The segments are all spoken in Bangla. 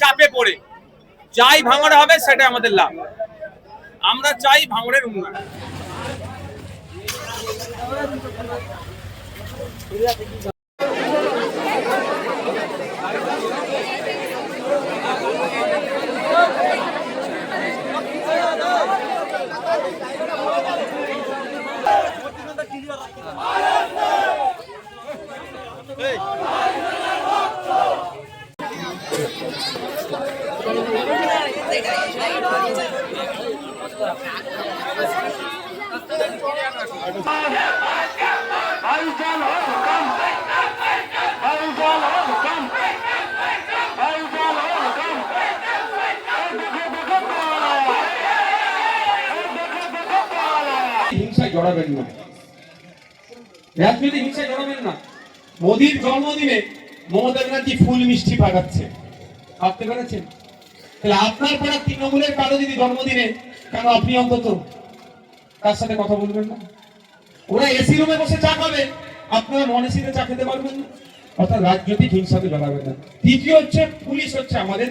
চাপে পড়ে। যাই ভাঙড় হবে সেটা আমাদের লাভ। আমরা চাই ভাঙড়ের উন্নয়ন। হিংসায় জড়াবেন না। রাজনীতি হিংসায় জড়াবেন না, মোদির জন্মদিনে মমতা ব্যানার্জি ফুল মিষ্টি পাঠাচ্ছে। ভাবতে পেরেছেন? তাহলে আপনার পড়া তৃণমূলের কারও যদি জন্মদিনে, কেন আপনি অন্তত তার সাথে কথা বলবেন না? ওরা এসি রুমে বসে চা খাবে, আপনারা নন এসিতে চা খেতে পারবেন না। অর্থাৎ রাজনৈতিক হিংসাতে জড়াবেন না। তৃতীয় হচ্ছে, পুলিশ হচ্ছে আমাদের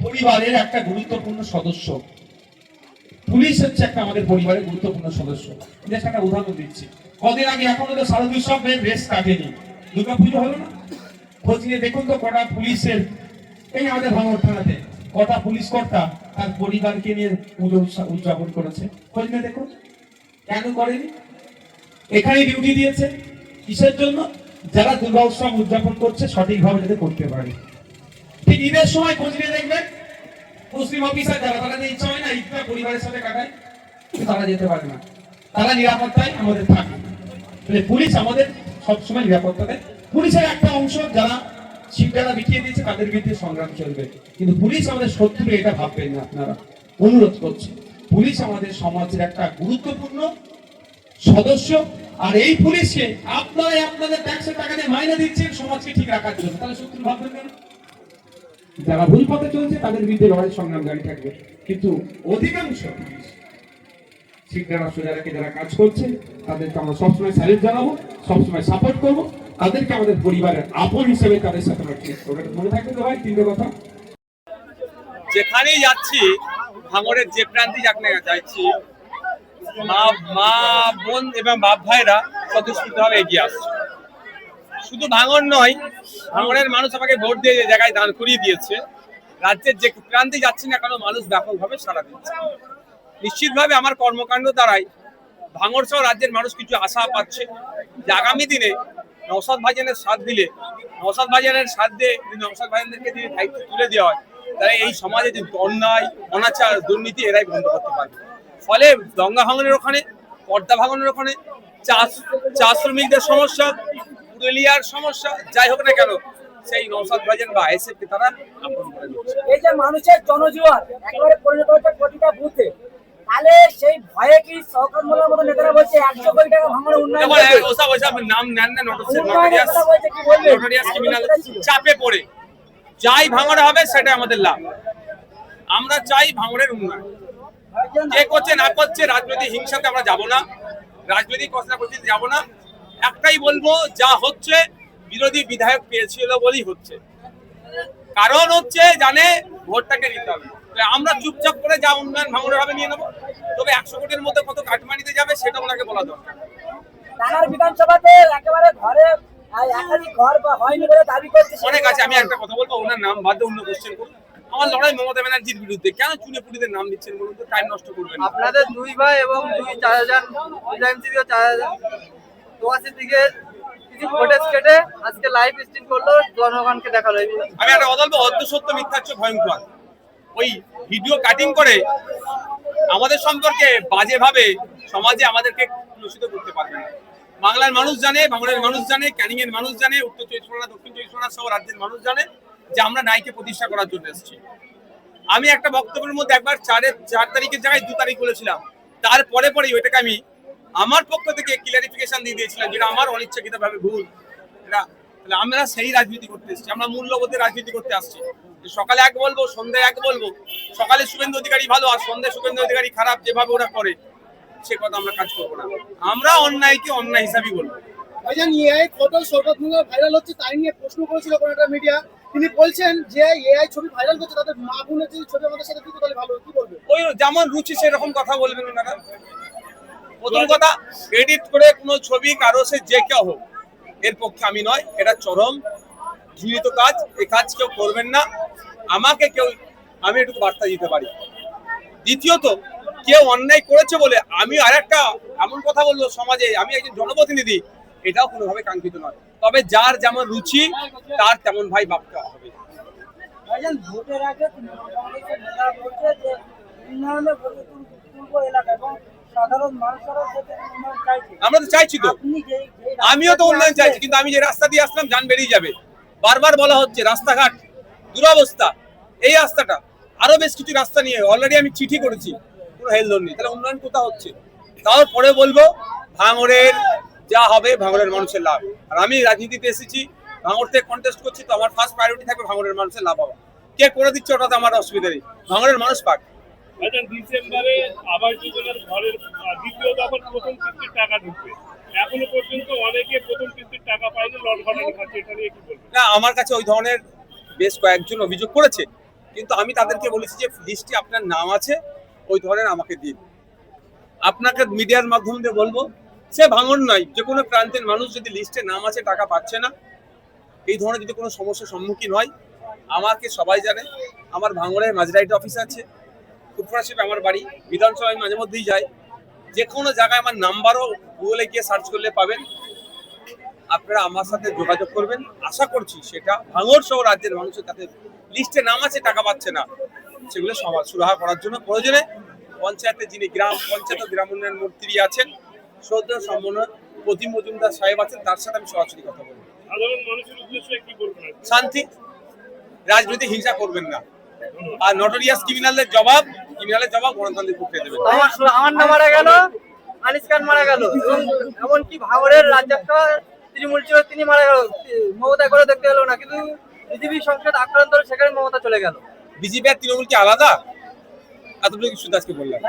পরিবারের একটা গুরুত্বপূর্ণ সদস্য। পুলিশ হচ্ছে একটা আমাদের পরিবারের গুরুত্বপূর্ণ সদস্য। জাস্ট একটা উদাহরণ দিচ্ছি। কদিন আগে এখনও তো শারদোৎসবের রেস কাটেনি। দুর্গা পুজো হলো না? খোঁজ নিয়ে দেখুন তো কটা পুলিশের এই আমাদের ভাঙড় থানাতে কটা পুলিশ কর্তা তার পরিবারকে নিয়ে পুজো উদযাপন করেছে। খোঁজ নিয়ে দেখুন। কেন করেনি? এখানে ডিউটি দিয়েছে। কিসের জন্য? যারা দুর্গা উৎসব উদযাপন করছে, সঠিকভাবে যাতে করতে পারে। ঠিক ঈদের সময় খোঁজ নিয়ে দেখবেন মুসলিম অফিসার যারা, তারা যে ইচ্ছা হয় না, ঈদটা পরিবারের সাথে কাটায় তারা যেতে পারে না। তারা নিরাপত্তায় আমাদের থাকে তাহলে পুলিশ আমাদের সবসময় নিরাপত্তা দেয়। পুলিশের একটা অংশ যারা শিবদারা বিকিয়ে দিয়েছে, তাদের বিরুদ্ধে সংগ্রাম চলবে। কিন্তু পুলিশ আমাদের শত্রু এটা ভাববেন না আপনারা। অনুরোধ করছি, পুলিশ আমাদের সমাজের একটা গুরুত্বপূর্ণ সদস্য। আর এই পুলিশকে আপনারা আপনাদের ট্যাক্সের টাকা দিয়ে মাইনে দিচ্ছেন সমাজকে ঠিক রাখার জন্য। তাহলে শত্রু ভাববেন কেন? যারা ভুল পথে চলছে, তাদের বিরুদ্ধে লড়াই সংগ্রাম জারি থাকবে। কিন্তু অধিকাংশ পুলিশ শিক্ষা রাষ্ট্র যারা কাজ করছে, তাদেরকে আমরা সবসময় স্যালেট জানাব, সবসময় সাপোর্ট করব। তাদেরকে আমাদের পরিবারের আপন হিসেবে তাদের সাথে আমরা ট্রিট করব। মনে থাকবে তো ভাই, তিনটে কথা? যেখানেই যাচ্ছি ভাঙরের যে প্রান্তে যাক না যাচ্ছি। মা মা, বোন এবং বাপ ভাইরা স্বতঃস্ফূর্তভাবে এগিয়ে আসছে। শুধু ভাঙড় নয় ভাঙড়ের মানুষ আমাকে ভোট দিয়ে যে জায়গায় দান করিয়ে দিয়েছে। রাজ্যের যে প্রান্তে যাচ্ছে না কেন মানুষ ব্যাপকভাবে সাড়া দিচ্ছে। নিশ্চিতভাবে আমার কর্মকাণ্ড দ্বারাই ভাঙর সহ রাজ্যের মানুষ কিছু আশা পাচ্ছে যে আগামী দিনে নওসাদ ভাইজানের সাথ দিলে নওসাদ ভাইজানের সাথ দিয়ে যদি নওসাদ ভাইজানদেরকে যদি দায়িত্ব তুলে দেওয়া হয়, তাহলে এই সমাজে যে অন্যায়, অনাচার, দুর্নীতি এরাই বন্ধ করতে পারবে। ফলে দঙ্গা ভাঙনের ওখানে পর্দা ভাঙনের ওখানে, চা চা শ্রমিকদের সমস্যা পুরুলিয়ার সমস্যা যাই হোক না কেন সেই নওসাদ ভাইজান বা আইএসএফ তারা এই যে মানুষের জনজীবন একেবারে পরিণত হচ্ছে প্রতিটা বুথে তাহলে সেই ভয়ে কি মতো নেতারা বলছে একশো কোটি টাকা উন্নয়ন। ওসব ওসব নাম নেন না চাপে পড়ে। যাই ভাঙড়ে হবে সেটা আমাদের লাভ। আমরা চাই ভাঙড়ের উন্নয়ন। কে করছে না করছে রাজনৈতিক হিংসাতে আমরা যাব না। রাজনৈতিক কথা করতে যাব না। একটাই বলব যা হচ্ছে বিরোধী বিধায়ক পেয়েছিল বলেই হচ্ছে। কারণ হচ্ছে জানে ভোটটাকে নিতে হবে। আমরা চুপচাপ করে যা উন্নয়ন ভাঙড়ের হবে নিয়ে নেব তবে একশো কোটির মধ্যে কত কাটমানিতে যাবে সেটা ওনাকে বলা দরকার। রানার বিধানসভাতে একেবারে ঘরে অনেক আছে আমি একটা কথা বলব ওনার নাম বাদ দিয়ে অন্য কোশ্চেন করুন। আমার লড়াই মমতা ব্যানার্জির বিরুদ্ধে কেন চুনে পুটিদের নাম দিচ্ছেন বলুন তো? টাইম নষ্ট করবেন না। আপনাদের দুই ভাই এবং দুই চার হাজার টিএমসি চার দিকে কিছু কেটে আজকে লাইভ স্ট্রিম করল জনগণকে দেখাল আমি একটা সত্য ভয়ঙ্কর। ওই ভিডিও কাটিং করে আমাদের সম্পর্কে সমাজে আমাদেরকে করতে পারবে না। বাংলার মানুষ জানে, বাংলার মানুষ জানে, ক্যানিং এর মানুষ জানে, উত্তর চব্বিশ পরগনা, দক্ষিণ চব্বিশ পরগনা সহ রাজ্যের মানুষ জানে যে আমরা নাইকে প্রতিষ্ঠা করার জন্য এসেছি। আমি একটা বক্তব্যের মধ্যে একবার চারের চার তারিখের জায়গায় দু তারিখ বলেছিলাম। তারপরে পরেই ওইটাকে আমি আমার পক্ষ থেকে ক্লিয়ারিফিকেশন দিয়ে দিয়েছিলাম যেটা আমার অনিচ্ছাকৃত ভাবে ভুল। এটা তাহলে আমরা সেই রাজনীতি করতে এসেছি আমরা মূল্যবোধের রাজনীতি করতে আসছি। সকালে এক বলব সন্ধ্যায় এক বলব। সকালে শুভেন্দু অধিকারী ভালো আর সন্ধ্যায় শুভেন্দু অধিকারী খারাপ যেভাবে ওরা করে সে কথা আমরা কাজ করব না। আমরা অন্যায়কে অন্যায় হিসাবেই বলব। ভাইজান এআই ফটো ভাইরাল হচ্ছে তাই নিয়ে প্রশ্ন করেছিল কোন একটা মিডিয়া তিনি বলছেন যে এআই ছবি ভাইরাল করছে তাদের মা বোনের যদি ছবি আমাদের সাথে দিত তাহলে ভালো কি বলবে ওই যেমন রুচি সেরকম কথা বলবেন ওনারা প্রথম কথা এডিট করে কোনো ছবি, কারও সে যে কেউ হোক, এর পক্ষে আমি নয়, এটা চরম, ঘৃণিত কাজ এই কাজ কেউ করবেন না। আমাকে কেউ, আমি একটু বার্তা দিতে পারি। দ্বিতীয়ত, কেউ অন্যায় করেছে বলে আমি আর একটা এমন কথা বলব সমাজে, আমি একজন জনপ্রতিনিধি, এটাও কোনোভাবে কাঙ্ক্ষিত নয়। তবে যার যেমন রুচি, তার তেমন ভাই ভাবতে হবে। ভোটের আগে আমরা তো চাইছি তো। আমিও তো উন্নয়ন চাইছি কিন্তু আমি যে রাস্তা দিয়ে আসলাম যান বেরিয়ে যাবে। বারবার বলা হচ্ছে রাস্তাঘাট দুরবস্থা এই রাস্তাটা। আরও বেশ কিছু রাস্তা নিয়ে অলরেডি আমি চিঠি করেছি কোনো হেলদোল নেই তাহলে উন্নয়ন কোথা হচ্ছে? তারপরে বলব ভাঙড়ের যা হবে ভাঙড়ের মানুষের লাভ। আর আমি রাজনীতিতে এসেছি ভাঙড় থেকে কন্টেস্ট করছি তো আমার ফার্স্ট প্রায়োরিটি থাকবে ভাঙড়ের মানুষের লাভ হওয়া। কে করে দিচ্ছে ওটাতে আমার অসুবিধা নেই। ভাঙড়ের মানুষ পাক। আচ্ছা ডিসেম্বরে আবাস যোজনার ঘরের দ্বিতীয় দফার প্রথম কিস্তির টাকা ঢুকবে, এখনও পর্যন্ত অনেকে প্রথম কিস্তির টাকা পায়নি লট ঘটানি খাচ্ছে এটা নিয়ে কি বলবেন? না, আমার কাছে ওই ধরনের বেশ কয়েকজন অভিযোগ করেছে, কিন্তু আমি তাদেরকে বলেছি যে লিস্টে আপনার নাম আছে, ওই ধরনের আমাকে দিন। আপনাকে মিডিয়ার মাধ্যম দিয়ে বলব, সে ভাঙন নয়, যে কোনো প্রান্তের মানুষ যদি লিস্টে নাম আছে, টাকা পাচ্ছে না, এই ধরনের যদি কোনো সমস্যার সম্মুখীন হয়, আমাকে সবাই জানে, আমার ভাঙড়ের মাঝরাইট অফিস আছে কুটফাশিপ আমার বাড়ি বিধানসভায় মাঝে মধ্যেই যাই যে কোনো জায়গায় আমার নাম্বারও গুগলে গিয়ে সার্চ করলে পাবেন। আপনারা আমার সাথে যোগাযোগ করবেন। আশা করছি সেটা ভাঙড় সহ রাজ্যের মানুষের যাতে লিস্টে নাম আছে টাকা পাচ্ছে না। সেগুলো সমাজ সুরাহা করার জন্য প্রয়োজনে পঞ্চায়েতে যিনি গ্রাম পঞ্চায়েত গ্রাম উন্নয়ন মন্ত্রী আছেন শ্রদ্ধা সম্মান প্রতিম মজুমদার সাহেব আছেন তার সাথে আমি সরাসরি কথা বলব? শান্তি রাজনীতি হিংসা করবেন না। আর নটোরিয়াস ক্রিমিনালদের জবাব ক্রিমিনালের জবাব গণতান্ত্রিক পক্ষে দেবে। আমার না মারা গেল আনিস খান মারা গেল এবং এমনকি ভাঙড়ের রাজ্যাধ্যক্ষ তৃণমূল ছিল তিনি মারা গেল মমতা করে দেখতে গেল না কিন্তু বিজেপি সংসদ আক্রান্ত সেখানে মমতা চলে গেল। বিজেপি আর তৃণমূল কি আলাদা? এতটুকু শুধু আজকে বললাম।